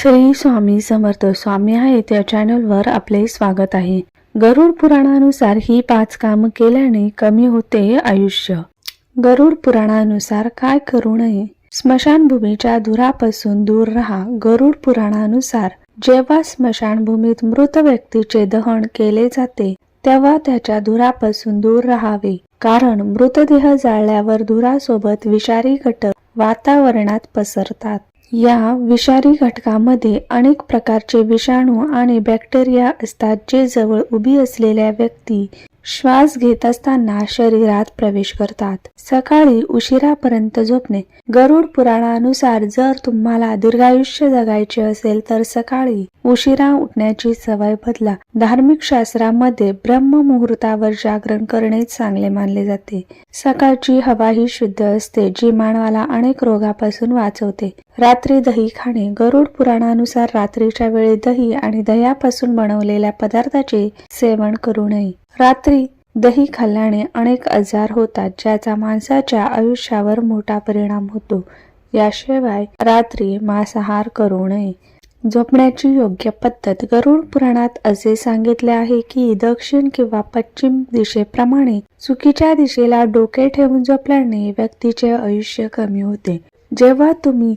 श्री स्वामी समर्थ स्वामी आहेत या चॅनलवर आपले स्वागत आहे. गरुड पुराणानुसार ही पाच काम केल्याने कमी होते आयुष्य. गरुड पुराणानुसार काय करू नये? स्मशानभूमीच्या धुरापासून दूर राहा. गरुड पुराणानुसार जेव्हा स्मशानभूमीत मृत व्यक्तीचे दहन केले जाते तेव्हा त्याच्या धुरापासून दूर राहावे. कारण मृतदेह जाळल्यावर धुरासोबत विषारी घटक वातावरणात पसरतात. या विषारी घटकामध्ये अनेक प्रकारचे विषाणू आणि बॅक्टेरिया असतात जे जवळ उभी असलेल्या व्यक्ती श्वास घेत असताना शरीरात प्रवेश करतात. सकाळी उशिरापर्यंत झोपणे. गरुड पुराणानुसार जर तुम्हाला दीर्घायुष्य जगायचे असेल तर सकाळी उशिरा उठण्याची सवय बदला. धार्मिक शास्त्रामध्ये ब्रह्म मुहूर्तावर जागरण करणे चांगले मानले जाते. सकाळची हवा ही शुद्ध असते जी मानवाला अनेक रोगापासून वाचवते. रात्री दही खाणे. गरुड पुराणानुसार रात्रीच्या वेळी दही आणि दह्यापासून बनवलेल्या पदार्थाचे सेवन करू नये. रात्री दही खाल्ल्याने अनेक आजार होतात ज्याचा माणसाच्या आयुष्यावर मोठा परिणाम होतो. याशिवाय रात्री मांसाहार करू नये. झोपण्याची योग्य पद्धत. गरुड पुराणात असे सांगितले आहे की दक्षिण किंवा पश्चिम दिशेप्रमाणे चुकीच्या दिशेला डोके ठेवून झोपल्याने व्यक्तीचे आयुष्य कमी होते. जेव्हा तुम्ही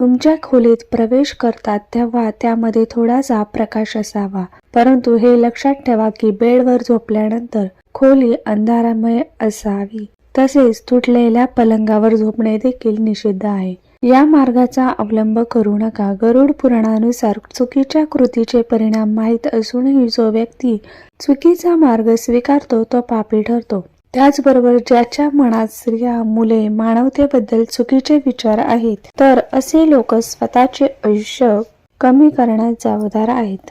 तुमच्या खोलीत प्रवेश करतात तेव्हा त्यामध्ये थोडासा प्रकाश असावा. परंतु हे लक्षात ठेवा की बेडवर झोपल्यानंतर खोली अंधारामय असावी. तसेच तुटलेल्या पलंगावर झोपणे देखील निषिद्ध आहे. या मार्गाचा अवलंब करू नका. गरुड पुराणानुसार चुकीच्या कृतीचे परिणाम माहीत असूनही जो व्यक्ती चुकीचा मार्ग स्वीकारतो तो पापी ठरतो. त्याचबरोबर ज्याच्या मनात स्त्रिया मुले मानवतेबद्दल चुकीचे विचार आहेत तर असे लोक स्वतःचे आयुष्य कमी करण्यास जबाबदार आहेत.